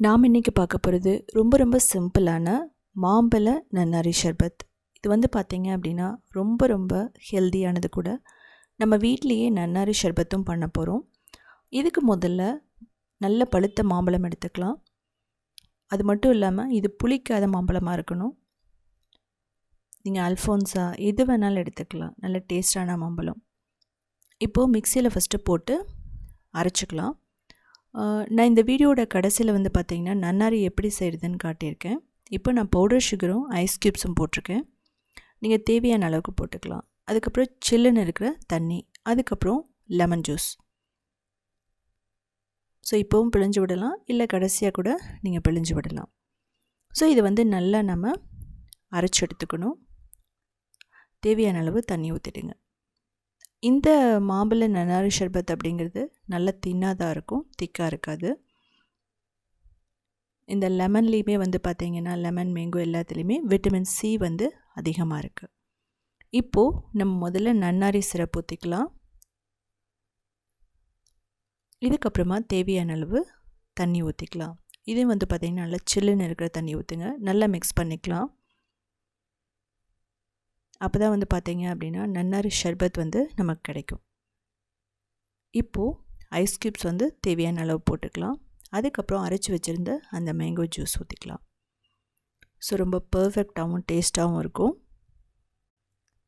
நாம் இன்றைக்கி பார்க்க போகிறது ரொம்ப ரொம்ப சிம்பிளான மாம்பழ நன்னாரி ஷர்பத். இது வந்து பார்த்திங்க அப்படின்னா ரொம்ப ரொம்ப ஹெல்த்தியானது கூட. நம்ம வீட்லேயே நன்னாரி ஷர்பத்தும் பண்ண போகிறோம் இதுக்கு முதல்ல நல்ல பழுத்த மாம்பழம் எடுத்துக்கலாம். அது மட்டும் இல்லாமல் இது புளிக்காத மாம்பழமாக இருக்கணும். நீங்கள் அல்ஃபோன்ஸா எது வேணாலும் எடுத்துக்கலாம். நல்ல டேஸ்டான மாம்பழம். இப்போது மிக்சியில் ஃபஸ்ட்டு போட்டு அரைச்சிக்கலாம். நான் இந்த வீடியோட கடைசியில் வந்து பார்த்தீங்கன்னா நன்னாரி எப்படி செய்கிறதுன்னு காட்டியிருக்கேன். இப்போ நான் பவுடர் சுகரும் ஐஸ் க்யூப்ஸும் போட்டிருக்கேன். நீங்கள் தேவையான அளவுக்கு போட்டுக்கலாம். அதுக்கப்புறம் சில்லுன்னு இருக்கிற தண்ணி அதுக்கப்புறம் லெமன் ஜூஸ் ஸோ இப்போவும் பிழிஞ்சு விடலாம். இல்லை கடைசியாக கூட நீங்கள் பிழிஞ்சு விடலாம். ஸோ இதை வந்து நல்லா நம்ம அரைச்சி எடுத்துக்கணும். தேவையான அளவு தண்ணி ஊற்றிடுங்க இந்த மாம்பழ நன்னாரி ஷர்பத் அப்படிங்கிறது நல்ல தின்னாக தான் இருக்கும் திக்காக இருக்காது. இந்த லெமன்லேயுமே வந்து பார்த்திங்கன்னா லெமன் மேங்கோ எல்லாத்துலேயுமே விட்டமின் சி வந்து அதிகமாக இருக்குது இப்போது நம்ம முதல்ல நன்னாரி சிரப் ஊற்றிக்கலாம் இதுக்கப்புறமா தேவையான அளவு தண்ணி ஊற்றிக்கலாம் இதே வந்து பார்த்திங்கன்னா நல்லா சில்லுன்னு இருக்கிற தண்ணி ஊற்றுங்க நல்லா மிக்ஸ் பண்ணிக்கலாம். அப்போ தான் வந்து பார்த்தீங்க அப்படின்னா நன்னாரி ஷர்பத் வந்து நமக்கு கிடைக்கும். இப்போது ஐஸ் க்யூப்ஸ் வந்து தேவையான அளவு போட்டுக்கலாம். அதுக்கப்புறம் அரைச்சி வச்சுருந்த அந்த மேங்கோ ஜூஸ் ஊற்றிக்கலாம் ஸோ ரொம்ப பர்ஃபெக்டாகவும் டேஸ்ட்டாகவும் இருக்கும்.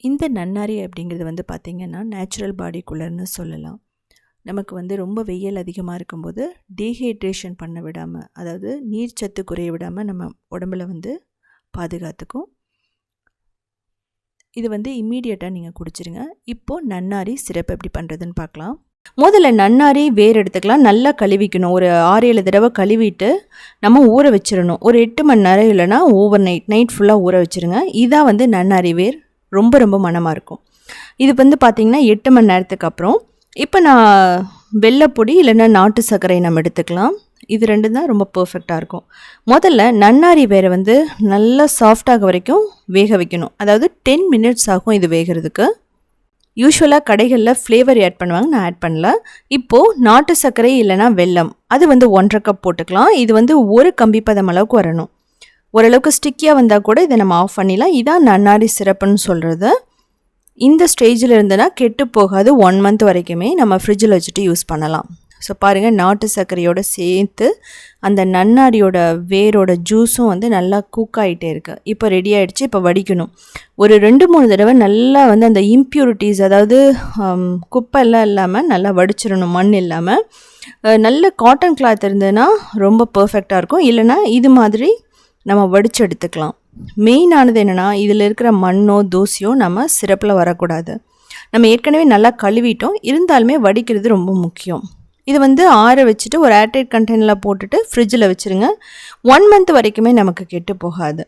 இந்த நன்னாரி அப்படிங்கிறது வந்து பார்த்திங்கன்னா நேச்சுரல் பாடி கூலர்னு சொல்லலாம். நமக்கு வந்து ரொம்ப வெயில் அதிகமாக இருக்கும்போது டீஹைட்ரேஷன் பண்ண விடாமல் அதாவது நீர்ச்சத்து குறைய விடாமல் நம்ம உடம்புல வந்து பாதுகாத்துக்கும். இது வந்து இம்மீடியட்டாக நீங்கள் குடிச்சிருங்க. இப்போது நன்னாரி சிறப்பு எப்படி பண்ணுறதுன்னு பார்க்கலாம் முதல்ல நன்னாரி வேர் எடுத்துக்கலாம். நல்லா கழுவிக்கணும். ஒரு ஆறு ஏழு தடவை கழுவிட்டு நம்ம ஊற வச்சிடணும். ஒரு எட்டு மணி நேரம் இல்லைனா ஓவர் நைட் நைட் ஃபுல்லாக ஊற வச்சுருங்க. இதான் வந்து நன்னாரி வேர். ரொம்ப ரொம்ப மனமாக இருக்கும். இது வந்து பார்த்திங்கன்னா எட்டு மணி நேரத்துக்கு அப்புறம். இப்போ நான் வெள்ளைப்பொடி இல்லைன்னா நாட்டு சர்க்கரை நம்ம எடுத்துக்கலாம். இது ரெண்டு தான் ரொம்ப பர்ஃபெக்டாக இருக்கும். முதல்ல நன்னாரி வேரை வந்து நல்லா சாஃப்டாக வரைக்கும் வேக வைக்கணும். அதாவது டென் மினிட்ஸ் ஆகும் இது வேகிறதுக்கு. யூஸ்வலாக கடைகளில் ஃப்ளேவர் ஆட் பண்ணுவாங்க நான் ஆட் பண்ணல. இப்போது நாட்டு சர்க்கரை இல்லைனா வெல்லம் அது வந்து ஒன்றரை கப் போட்டுக்கலாம். இது வந்து ஒரு கம்பி பதம் அளவுக்கு வரணும். ஓரளவுக்கு ஸ்டிக்கியாக வந்தால் கூட இதை நம்ம ஆஃப் பண்ணிடலாம். இதான் நன்னாரி சிறப்புன்னு சொல்கிறது இந்த ஸ்டேஜில் இருந்தனா கெட்டு போகாது. ஒன் மந்த் வரைக்குமே நம்ம ஃப்ரிட்ஜில் வச்சுட்டு யூஸ் பண்ணலாம். ஸோ பாருங்கள் நாட்டு சர்க்கரையோடு சேர்த்து அந்த நன்னாரியோட வேரோட ஜூஸும் வந்து நல்லா கூக்காயிட்டே இருக்குது இருக்கு. இப்போ ரெடி ஆகிடுச்சு இப்போ வடிக்கணும். ஒரு ரெண்டு மூணு தடவை நல்லா வந்து அந்த இம்ப்யூரிட்டிஸ் அதாவது குப்பெல்லாம் இல்லாமல் நல்லா வடிச்சிடணும் மண் இல்லாமல் நல்ல காட்டன் கிளாத் இருந்ததுன்னா ரொம்ப பர்ஃபெக்டாக இருக்கும். இல்லைனா இது மாதிரி நம்ம வடித்து எடுத்துக்கலாம் மெயினானது என்னென்னா இதில் இருக்கிற மண்ணோ தூசியோ நம்ம சிறப்பில் வரக்கூடாது. நம்ம ஏற்கனவே நல்லா கழுவிட்டோம். இருந்தாலுமே வடிக்கிறது ரொம்ப முக்கியம். இது வந்து ஆற வச்சுட்டு ஒரு ஏர்டைட் கண்டெய்னரில் போட்டுட்டு ஃப்ரிட்ஜில் வச்சுருங்க. ஒன் மந்த் வரைக்குமே நமக்கு கெட்டு போகாது.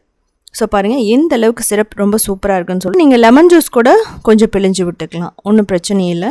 ஸோ பாருங்கள் எந்த அளவுக்கு சிரப் ரொம்ப சூப்பராக இருக்குன்னு சொல்லி நீங்கள் லெமன் ஜூஸ் கூட கொஞ்சம் பிழிஞ்சு விட்டுக்கலாம். ஒன்றும் பிரச்சனை இல்லை.